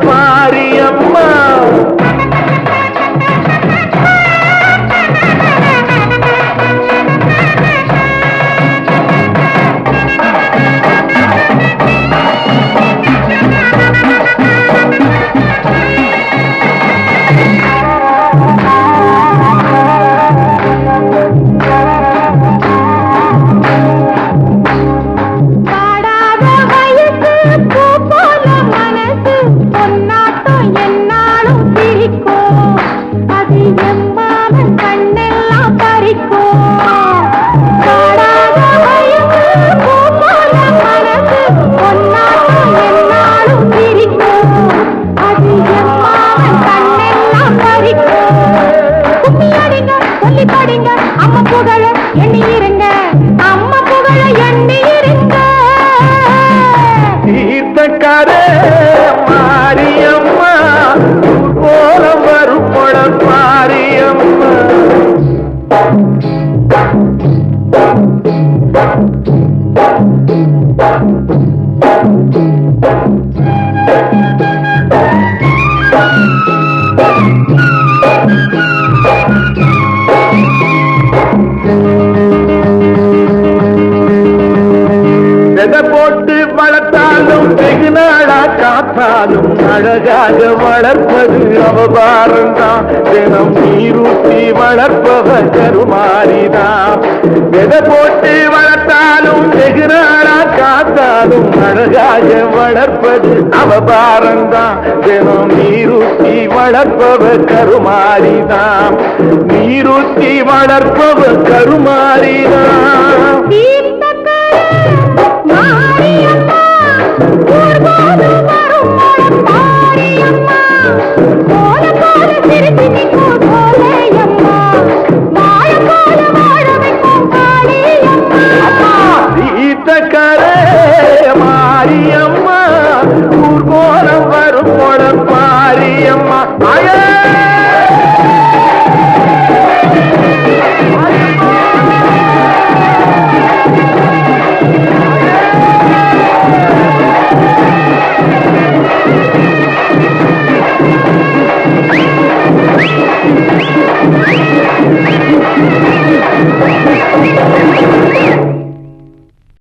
pare எண்ணி இருங்க அம்மா புகழ எண்ணி இருங்க தீர்த்தக்காரே வளர்த்தாலும் வெகு நாளா காத்தாலும் அழகாக வளர்ப்பது அவபாரம்தான் தினம் நீரூட்டி வளர்ப்பவர் கருமாரிதான் விதை போட்டு வளர்த்தாலும் வெகு நாளா காத்தாலும் அழகாக வளர்ப்பது அவபாரம்தான் தினம் நீரூட்டி வளர்ப்பவர் கருமாரிதான் நீரூட்டி வளர்ப்பவர் கருமாரிதான்